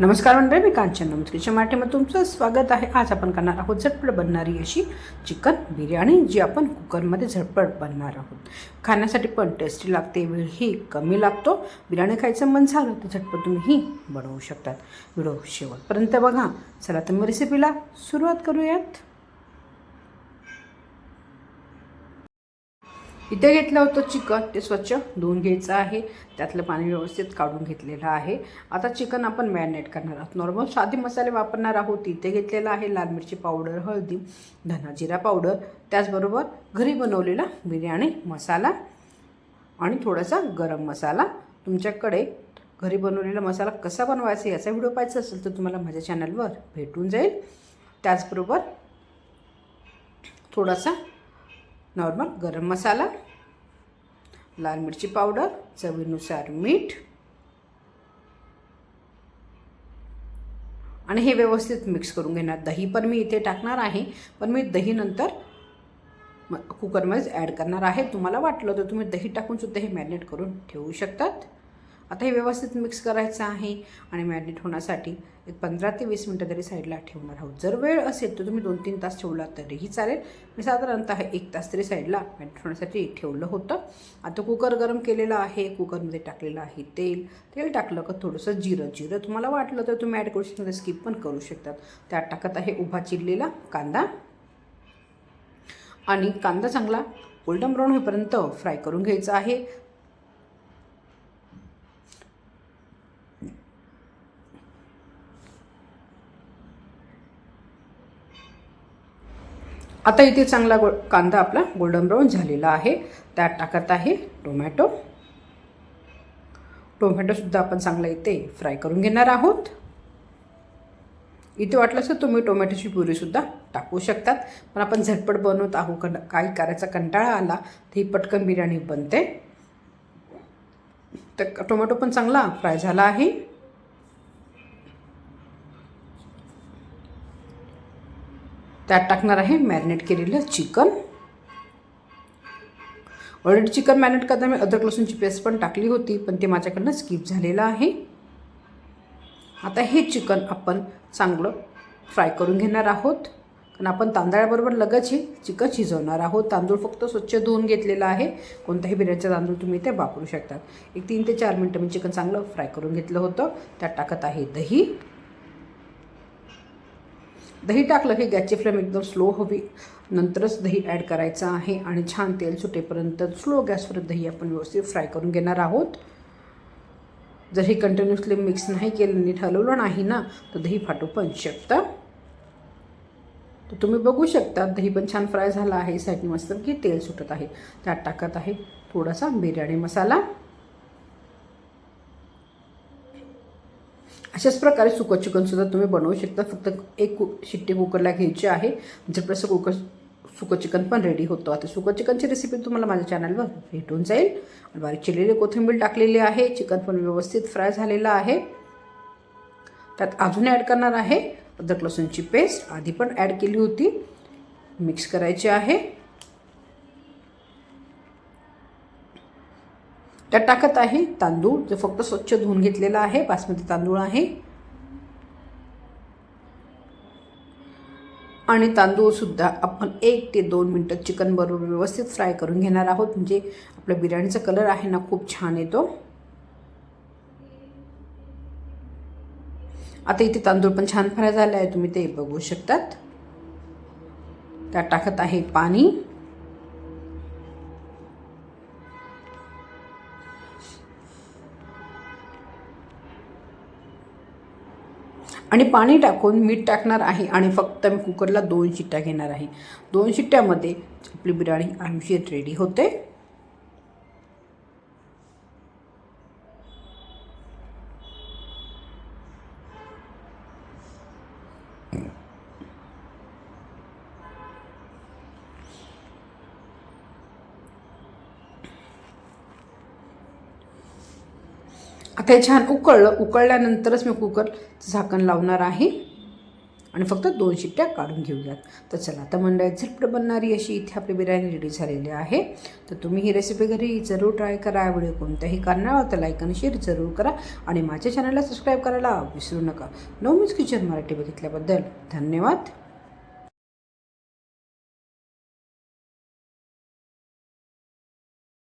नमस्कार मंडळी मी कांचन नमस्कारच्या मराठीमध्ये तुमचं स्वागत आहे. आज आपण करणार आहोत झटपट बनणारी अशी चिकन बिर्याणी जी आपण कुकरमध्ये झटपट बनणार आहोत. खाण्यासाठी पण टेस्टी लागते वेळही कमी लागतो. बिर्याणी खायचं मन झालं तर झटपट तुम्हीही बनवू शकतात. व्हिडिओ शेवटपर्यंत बघा. चला तर मग रेसिपीला सुरुवात करूयात. इथे घेतलं होतं चिकन. ते स्वच्छ धुवून घ्यायचं आहे. त्यातलं पाणी व्यवस्थित काढून घेतलेलं आहे. आता चिकन आपण मॅरिनेट करणार आहोत. नॉर्मल साधे मसाले वापरणार आहोत. इथे घेतलेला आहे लाल मिरची पावडर हळदी धना जिरा पावडर. त्याचबरोबर घरी बनवलेला बिर्याणी मसाला आणि थोडासा गरम मसाला. तुमच्याकडे घरी बनवलेला मसाला कसा बनवायचा याचा व्हिडिओ पाहायचा असेल तर तुम्हाला माझ्या चॅनलवर भेटून जाईल. त्याचबरोबर थोडासा नॉर्मल गरम मसाला लाल मिरची पावडर चवीनुसार मीठ आणि हे व्यवस्थित मिक्स करून घेणार. दही पण मी इथे टाकणार आहे पण मी दही नंतर कुकरमध्येच ॲड करणार आहे. तुम्हाला वाटलं तर तुम्ही दही टाकूनसुद्धा हे मॅरिनेट करून ठेवू शकतात. आता हे व्यवस्थित मिक्स करायचं आहे आणि मॅरिनेट होण्यासाठी एक पंधरा ते वीस मिनटं तरी साईडला ठेवणार आहोत. जर वेळ असेल तर तुम्ही दोन तीन तास ठेवला तरीही चालेल. मी साधारणतः एक तास तरी साईडला मॅरिनेट होण्यासाठी ठेवलं होतं. आता कुकर गरम केलेलं आहे. कुकरमध्ये टाकलेलं आहे तेल. तेल टाकलं का थोडंसं जिरं. जिरं तुम्हाला वाटलं तर तुम्ही ॲड करू शकता स्किप पण करू शकतात त्यात टाकत आहे उभा चिरलेला कांदा. आणि कांदा चांगला गोल्डन ब्राऊन होईपर्यंत फ्राय करून घ्यायचा आहे. आता इथे चांगला गो कांदा आपला गोल्डन ब्राऊन झालेला आहे. त्यात टाकत आहे टोमॅटो टोमॅटोसुद्धा आपण चांगला इथे फ्राय करून घेणार आहोत. इथे वाटलं असं तुम्ही टोमॅटोची पुरीसुद्धा टाकू शकतात. पण आपण झटपट बनवत आहोत. कं काही करायचा कंटाळा आला तर ही पटकन बिर्याणी बनते. तर टोमॅटो पण चांगला फ्राय झाला आहे. त्यात टाकणार आहे मॅरिनेट केलेलं चिकन. ऑलरेडी चिकन मॅरिनेट करताना मी अद्रक लसूणची पेस्ट पण टाकली होती पण ते माझ्याकडनं स्किप झालेलं आहे. आता हे चिकन आपण चांगलं फ्राय करून घेणार आहोत. कारण आपण तांदळाबरोबर लगेच हे चिकन शिजवणार आहोत. तांदूळ फक्त स्वच्छ धुवून घेतलेला आहे. कोणत्याही बिर्याणीचा तांदूळ तुम्ही ते वापरू शकतात एक तीन ते चार मिनटं मी चिकन चांगलं फ्राय करून घेतलं होतं. त्यात टाकत आहे दही. दही टाकलं की गॅसची फ्लेम एकदम स्लो हवी. नंतरच दही ॲड करायचं आहे आणि छान तेल सुटेपर्यंत स्लो गॅसवर दही आपण व्यवस्थित फ्राय करून घेणार आहोत. जर हे कंटिन्युअसली मिक्स नाही केलं नीट हलवलं नाही ना तर दही फाटू पण शकतं. तर तुम्ही बघू शकता दही पण छान फ्राय झाला आहे. साईडने मस्त की तेल सुटत आहे. त्यात टाकत आहे थोडासा बिर्याणी मसाला. अशाच प्रकारे सुकं चिकनसुद्धा तुम्ही बनवू शकता. फक्त एक कु शिट्टी कुकरला घ्यायची आहे. जसं कुकर सुकं चिकन पण रेडी होतं. आता सुकं चिकनची रेसिपी तुम्हाला माझ्या चॅनलवर भेटून जाईल. बारीक चिरलेली कोथिंबीर टाकलेली आहे. चिकन पण व्यवस्थित फ्राय झालेलं आहे. त्यात अजून ॲड करणार आहे. अद्रक लसूणची पेस्ट आधी पण ॲड केली होती. मिक्स करायची आहे. त्यात टाकत आहे तांदूळ. जे फक्त स्वच्छ धुवून घेतलेला आहे बासमती तांदूळ आहे. आणि तांदूळसुद्धा आपण एक ते दोन मिनटं चिकन बरोबर व्यवस्थित फ्राय करून घेणार आहोत. म्हणजे आपल्या बिर्याणीचा कलर आहे ना खूप छान येतो. आता इथे तांदूळ पण छान फ्राय झाले आहे. तुम्ही ते बघू शकतात. त्यात टाकत आहे पाणी. आणि पाणी टाकून मीठ टाकणार आहे आणि फक्त मी कुकरला दोन शिट्ट्या घेणार आहे. दोन शिट्ट्यामध्ये आपली बिर्याणी आमची रेडी होते. आता हे छान उकळलं. उकळल्यानंतरच मी कुकर झाकण लावणार आहे. आणि फक्त दोन शिट्ट्या काढून घेऊयात. तर चला आता मंडळात झटपट बनणारी अशी इथे आपली बिर्याणी रेडी झालेली आहे. तर तुम्ही ही रेसिपी घरी जरूर ट्राय करा. व्हिडिओ कोणत्याही कारणावर तर लाईक आणि शेअर जरूर करा. आणि माझ्या चॅनलला सबस्क्राईब करायला विसरू नका. नवमीच किचन मराठी बघितल्याबद्दल धन्यवाद.